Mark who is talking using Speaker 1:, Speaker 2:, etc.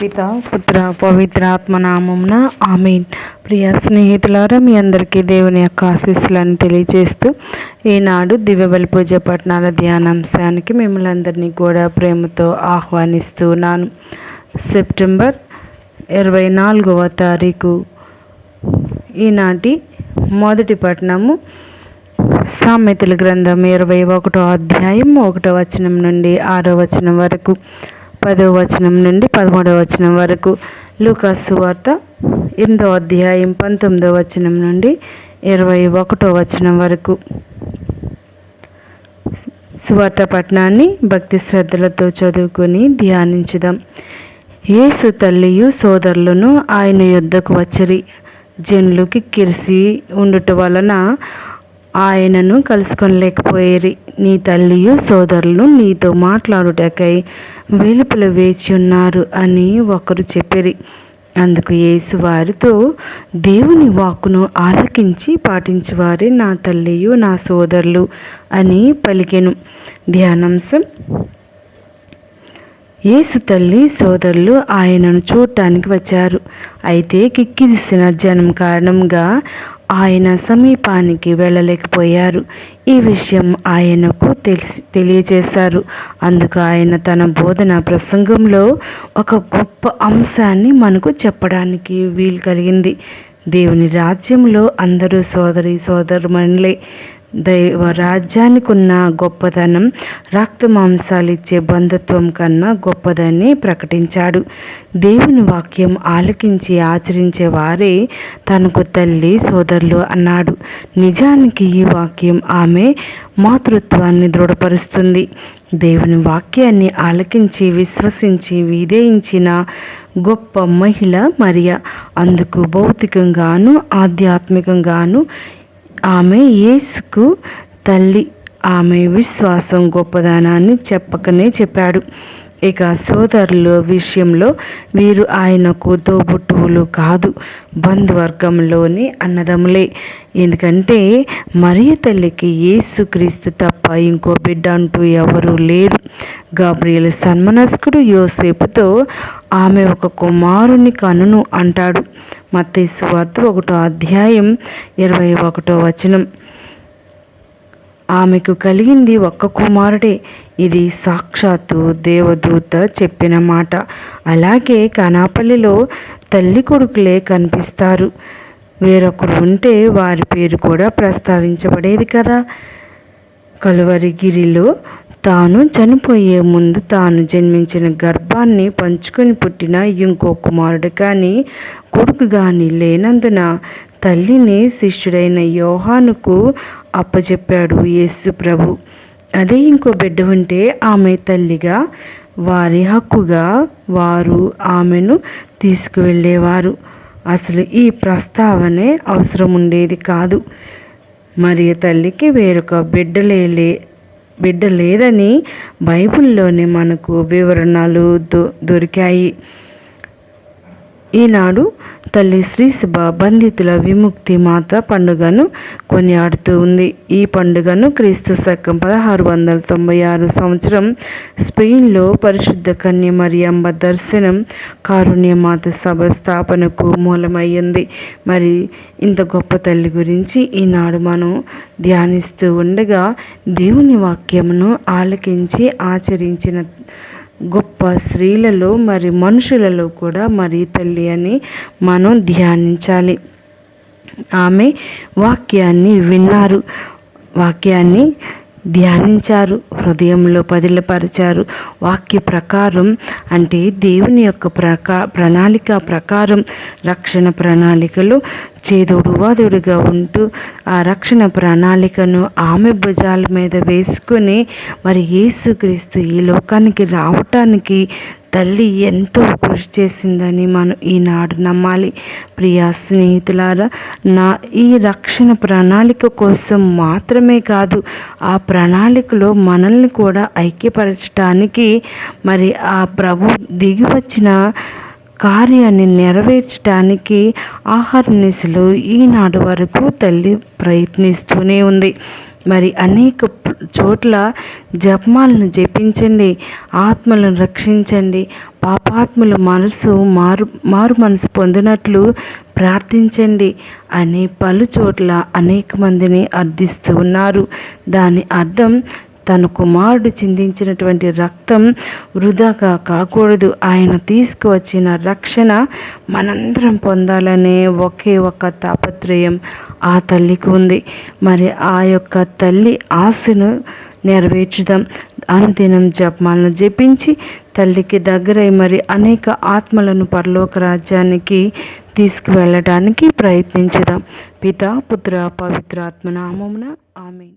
Speaker 1: పిత పుత్ర పవిత్ర ఆత్మనామంన ఆమెన్. ప్రియ స్నేహితులారా మీ అందరికీ దేవుని యొక్క ఆశీస్సులను తెలియజేస్తూ ఈనాడు దివ్యబలి పూజ పట్టణాల ధ్యానాంశానికి మిమ్మల్ని అందరినీ కూడా ప్రేమతో ఆహ్వానిస్తున్నాను. సెప్టెంబర్ ఇరవై నాలుగవ తారీఖు ఈనాటి మొదటి పట్టణము సామెతల గ్రంథం ఇరవై ఒకటో అధ్యాయం ఒకటో వచనం నుండి ఆరో వచనం వరకు. పదో వచనం నుండి పదమూడవ వచనం వరకు. లూకాసు వార్త ఎనిమిదో అధ్యాయం పంతొమ్మిదో వచనం నుండి ఇరవై ఒకటో వచనం వరకు. సువార్త పట్టణాన్ని భక్తి శ్రద్ధలతో చదువుకొని ధ్యానించుదాం. యేసు తల్లియు సోదరులను ఆయన యుద్ధకు వచ్చిరి. జన్లుకి కిరిసి ఉండుట వలన ఆయనను కలుసుకొనలేకపోయేరి. నీ తల్లియు సోదరులు నీతో మాట్లాడుటకై వెలుపల వేచి ఉన్నారు అని ఒకరు చెప్పిరి. అందుకు యేసు వారితో దేవుని వాక్కును ఆలకించి పాటించేవారే నా తల్లియు నా సోదరులు అని పలికెను. ధ్యానాంశం. యేసు తల్లి సోదరులు ఆయనను చూడటానికి వచ్చారు. అయితే కిక్కిరిసిన జనం కారణంగా ఆయన సమీపానికి వెళ్ళలేకపోయారు. ఈ విషయం ఆయనకు తెలిసి తెలియజేశారు. అందుకు ఆయన తన బోధన ప్రసంగంలో ఒక గొప్ప అంశాన్ని మనకు చెప్పడానికి వీలు కలిగింది. దేవుని రాజ్యంలో అందరూ సోదరి సోదరుమణులే. దైవ రాజ్యానికి ఉన్న గొప్పతనం రక్త మాంసాలు ఇచ్చే బంధుత్వం కన్నా గొప్పదని ప్రకటించాడు. దేవుని వాక్యం ఆలకించి ఆచరించే వారే తనకు తల్లి సోదరులు అన్నాడు. నిజానికి ఈ వాక్యం ఆమె మాతృత్వాన్ని దృఢపరుస్తుంది. దేవుని వాక్యాన్ని ఆలకించి విశ్వసించి విధేయించిన గొప్ప మహిళ మరియ. అందుకు భౌతికంగాను ఆధ్యాత్మికంగాను ఆమె యేసుకు తల్లి. ఆమె విశ్వాసం గొప్పదనాన్ని చెప్పకనే చెప్పాడు. ఇక సోదరుల విషయంలో వీరు ఆయనకు తోబుట్టువులు కాదు. బంధువర్గంలోని అన్నదములే ఎందుకంటే మరియ తల్లికి యేసుక్రీస్తు తప్ప ఇంకో బిడ్డ అంటూ ఎవరూ లేరు. గాబ్రియల్ సన్మనస్కుడు యోసేపుతో ఆమె ఒక కుమారుని కనును అంటాడు. మత్తేసు వార్త ఒకటో అధ్యాయం ఇరవై ఒకటో వచనం. ఆమెకు కలిగింది ఒక్క కుమారుడే. ఇది సాక్షాత్తు దేవదూత చెప్పిన మాట. అలాగే కనాపల్లిలో తల్లి కొడుకులే కనిపిస్తారు. వేరొకరు ఉంటే వారి పేరు కూడా ప్రస్తావించబడేది కదా. కలువరిగిరిలో తాను చనిపోయే ముందు తాను జన్మించిన గర్భాన్ని పంచుకొని పుట్టిన ఇంకో కుమారుడు కానీ కొడుకు కానీ లేనందున తల్లిని శిష్యుడైన యోహానుకు అప్పచెప్పాడు యేసు ప్రభు. అదే ఇంకో బిడ్డ ఉంటే ఆమె తల్లిగా వారి హక్కుగా వారు ఆమెను తీసుకువెళ్ళేవారు. అసలు ఈ ప్రస్తావనే అవసరం ఉండేది కాదు. మరియు తల్లికి వేరొక బిడ్డలే బిడ్డ లేదని బైబిల్లోనే మనకు వివరణలు దొ దొరికాయి. ఈనాడు తల్లి శ్రీ శుభ బంధితుల విముక్తి మాత పండుగను కొనియాడుతూ ఉంది. ఈ పండుగను క్రీస్తు శకం పదహారు వందల తొంభై ఆరు సంవత్సరం స్పెయిన్లో పరిశుద్ధ కన్య మరియమ్మ దర్శనం కారుణ్యమాత సభ స్థాపనకు మూలమయ్యింది. మరి ఇంత గొప్ప తల్లి గురించి ఈనాడు మనం ధ్యానిస్తూ ఉండగా దేవుని వాక్యమును ఆలకించి ఆచరించిన గొప్ప స్త్రీలలో మరి మనుషులలో కూడా మరి తల్లి అని మనం ధ్యానించాలి. ఆమె వాక్యాన్ని విన్నారు. వాక్యాన్ని ధ్యానించారు హృదయంలో పదిలపరిచారు. వాక్య ప్రకారం అంటే దేవుని యొక్క ప్రకా ప్రణాళిక ప్రకారం రక్షణ ప్రణాళికలు చేదోడువాదుడుగా ఉంటూ ఆ రక్షణ ప్రణాళికను ఆమె భుజాల మీద వేసుకుని మరి యేసుక్రీస్తు ఈ లోకానికి రావటానికి తల్లి ఎంతో కృషి చేసిందని మనం ఈనాడు నమ్మాలి. ప్రియా స్నేహితులారా నా ఈ రక్షణ ప్రణాళిక కోసం మాత్రమే కాదు ఆ ప్రణాళికలో మనల్ని కూడా ఐక్యపరచడానికి మరి ఆ ప్రభు దిగి వచ్చిన కార్యాన్ని నెరవేర్చడానికి ఆహార ఈనాడు వరకు తల్లి ప్రయత్నిస్తూనే ఉంది. మరి అనేక చోట్ల జపమాలను జపించండి ఆత్మలను రక్షించండి పాపాత్ముల మనసు మారు మారు మనసు పొందినట్లు ప్రార్థించండి అని పలు చోట్ల అనేక మందిని అర్థిస్తూ ఉన్నారు. దాని అర్థం తన కుమారుడు చిందించినటువంటి రక్తం వృధాగా కాకూడదు. ఆయన తీసుకువచ్చిన రక్షణ మనందరం పొందాలనే ఒకే ఒక తాపత్రయం ఆ తల్లికి ఉంది. మరి ఆ యొక్క తల్లి ఆశను నెరవేర్చుదాం. అనుదినం జపమాలను జపించి తల్లికి దగ్గరై మరి అనేక ఆత్మలను పరలోక రాజ్యానికి తీసుకువెళ్ళడానికి ప్రయత్నించుదాం. పిత పుత్ర పవిత్రాత్మ నామమున ఆమె